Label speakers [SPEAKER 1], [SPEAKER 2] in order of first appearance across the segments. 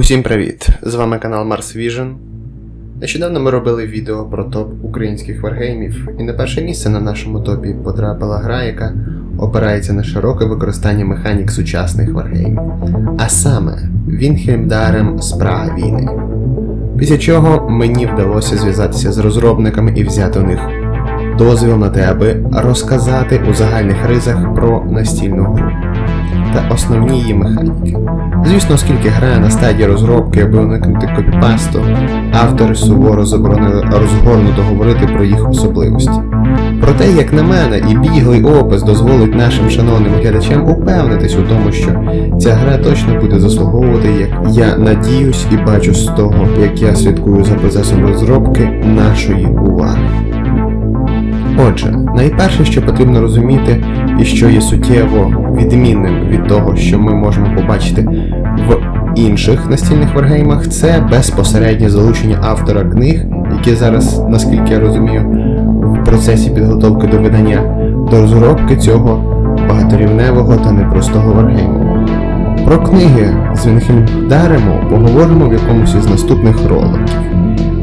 [SPEAKER 1] Усім привіт! З вами канал Mars Vision. Нещодавно ми робили відео про топ українських варгеймів, і на перше місце на нашому топі потрапила гра, яка опирається на широке використання механік сучасних варгеймів. А саме Вінхельмдарем Спрага війни. Після чого мені вдалося зв'язатися з розробниками і взяти у них дозвіл на те, аби розказати у загальних ризах про настільну гру та основні її механіки. Звісно, оскільки гра на стадії розробки, аби уникнути копіпасту, автори суворо заборонили розгорнуто говорити про їх особливості. Проте, як на мене, і біглий опис дозволить нашим шановним глядачам упевнитись у тому, що ця гра точно буде заслуговувати, як я надіюсь і бачу з того, як я слідкую за процесом розробки нашої уваги. Отже, найперше, що потрібно розуміти, і що є суттєво відмінним від того, що ми можемо побачити в інших настільних варгеймах, це безпосереднє залучення автора книг, які зараз, наскільки я розумію, в процесі підготовки до видання до розробки цього багаторівневого та непростого варгейму. Про книги з Вінхельдаремо поговоримо в якомусь із наступних роликів,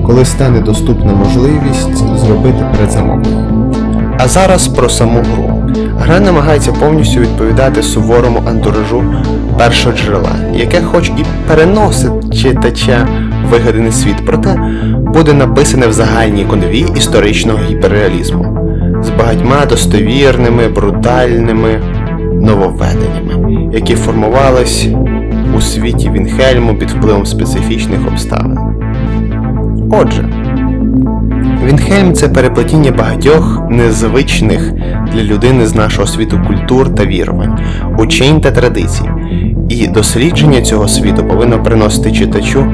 [SPEAKER 1] коли стане доступна можливість зробити передзамовлення. А зараз про саму гру. Гра намагається повністю відповідати суворому антуражу першого джерела, яке хоч і переносить читача вигаданий світ, проте буде написане в загальній конві історичного гіперреалізму з багатьма достовірними, брутальними нововведеннями, які формувались у світі Вінхельму під впливом специфічних обставин. Отже, Вінхельм це переплетіння багатьох незвичних для людини з нашого світу культур та вірувань, учень та традицій. І дослідження цього світу повинно приносити читачу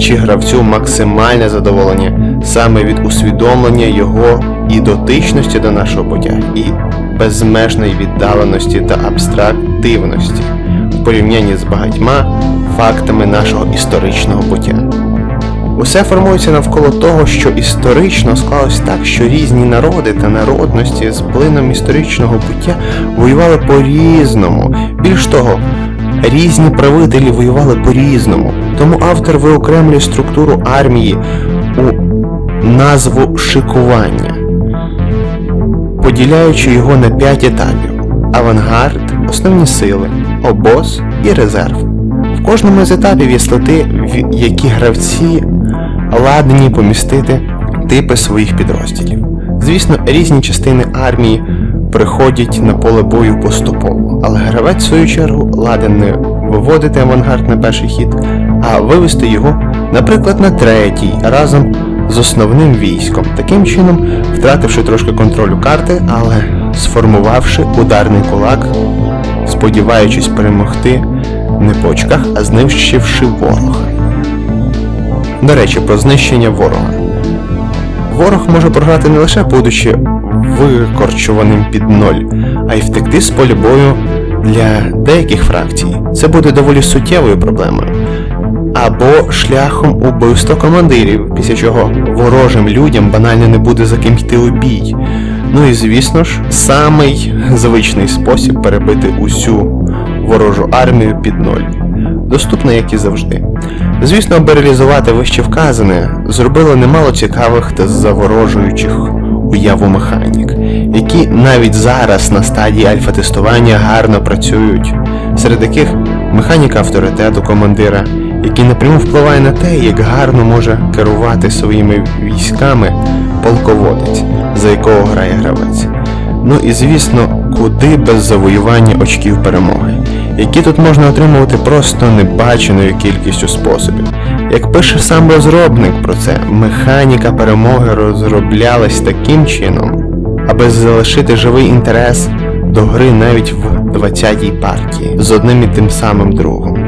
[SPEAKER 1] чи гравцю максимальне задоволення саме від усвідомлення його і дотичності до нашого буття, і безмежної віддаленості та абстрактивності в порівнянні з багатьма фактами нашого історичного буття. Усе формується навколо того, що історично склалось так, що різні народи та народності з плином історичного буття воювали по-різному. Більш того, різні правителі воювали по-різному. Тому автор виокремлює структуру армії у назву шикування, поділяючи його на п'ять етапів: авангард, основні сили, обоз і резерв. В кожному з етапів є слоти, які гравці ладні помістити типи своїх підрозділів. Звісно, різні частини армії приходять на поле бою поступово, але гравець, в свою чергу, ладен не виводити авангард на перший хід, а вивести його, наприклад, на третій разом з основним військом, таким чином втративши трошки контролю карти, але сформувавши ударний кулак, сподіваючись перемогти не по очках, а знищивши ворога. До речі, про знищення ворога. Ворог може програти не лише будучи викорчуваним під ноль, а й втекти з поля бою для деяких фракцій. Це буде доволі суттєвою проблемою. Або шляхом убивства командирів, після чого ворожим людям банально не буде за ким йти у бій. Ну і звісно ж, самий звичний спосіб перебити усю ворожу армію під ноль. Доступна, як і завжди. Звісно, аби реалізувати вище вказане, зробило немало цікавих та заворожуючих уяву механік, які навіть зараз на стадії альфа-тестування гарно працюють, серед яких механіка авторитету командира, який напряму впливає на те, як гарно може керувати своїми військами полководець, за якого грає гравець. Ну і звісно, куди без завоювання очків перемоги, які тут можна отримувати просто небаченою кількістю способів. Як пише сам розробник про це, механіка перемоги розроблялась таким чином, аби залишити живий інтерес до гри навіть в 20-й партії з одним і тим самим другом.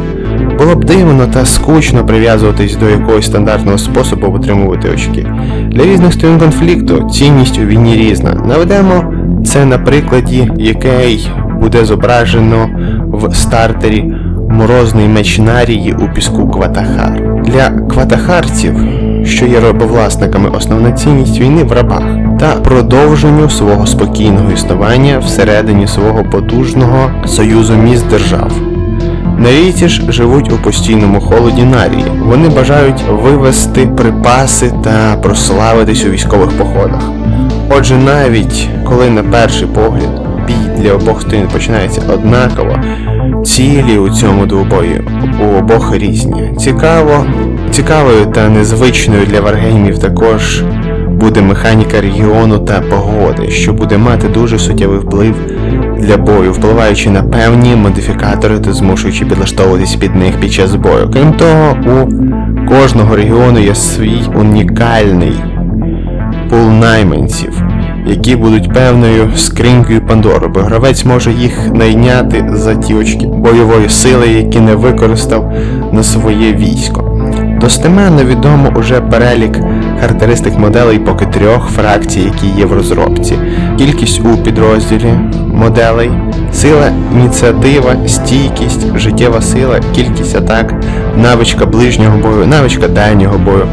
[SPEAKER 1] Було б дивно та скучно прив'язуватись до якогось стандартного способу отримувати очки. Для різних сторін конфлікту цінність у війні різна. Наведемо це на прикладі, який буде зображено в стартері Морозний меч Нарії у піску Кватахар. Для кватахарців, що є робовласниками, основна цінність війни в рабах та продовженню свого спокійного існування всередині свого потужного союзу міст держав. Нарійці ж живуть у постійному холоді Нарії. Вони бажають вивести припаси та прославитись у військових походах. Отже, навіть коли на перший погляд бій для обох сторін починається однаково, цілі у цьому двобої у обох різні. Цікаво, цікавою та незвичною для варгеймів також буде механіка регіону та погоди, що буде мати дуже суттєвий вплив для бою, впливаючи на певні модифікатори та змушуючи підлаштовуватись під них під час бою. Крім того, у кожного регіону є свій унікальний пул найманців, які будуть певною скринькою Пандори, бо гравець може їх найняти за ті очки бойової сили, які не використав на своє військо. Достеменно відомо уже перелік характеристик моделей поки трьох фракцій, які є в розробці. Кількість у підрозділі моделей, сила, ініціатива, стійкість, життєва сила, кількість атак, навичка ближнього бою, навичка дальнього бою,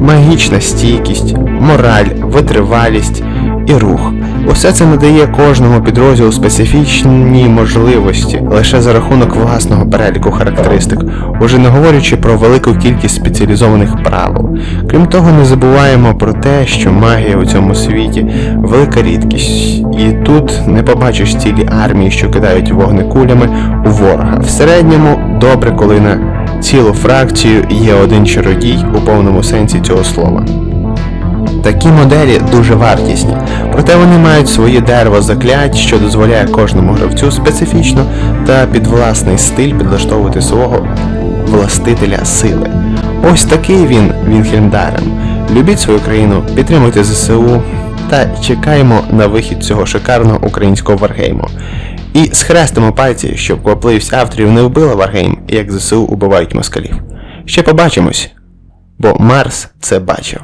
[SPEAKER 1] магічна стійкість, мораль, витривалість і рух. Усе це надає кожному підрозділу специфічні можливості лише за рахунок власного переліку характеристик, уже не говорячи про велику кількість спеціалізованих правил. Крім того, не забуваємо про те, що магія у цьому світі велика рідкість, і тут не побачиш цілі армії, що кидають вогнекулями у ворога. В середньому добре, коли на цілу фракцію є один чародій у повному сенсі цього слова. Такі моделі дуже вартісні, проте вони мають своє дерево заклять, що дозволяє кожному гравцю специфічно та під власний стиль підлаштовувати свого властителя сили. Ось такий він Вінхельмдарен. Любіть свою країну, підтримуйте ЗСУ та чекаємо на вихід цього шикарного українського варгейму. І схрестимо пальці, щоб квапливість авторів не вбила варгейм, як ЗСУ убивають москалів. Ще побачимось, бо Марс це бачив.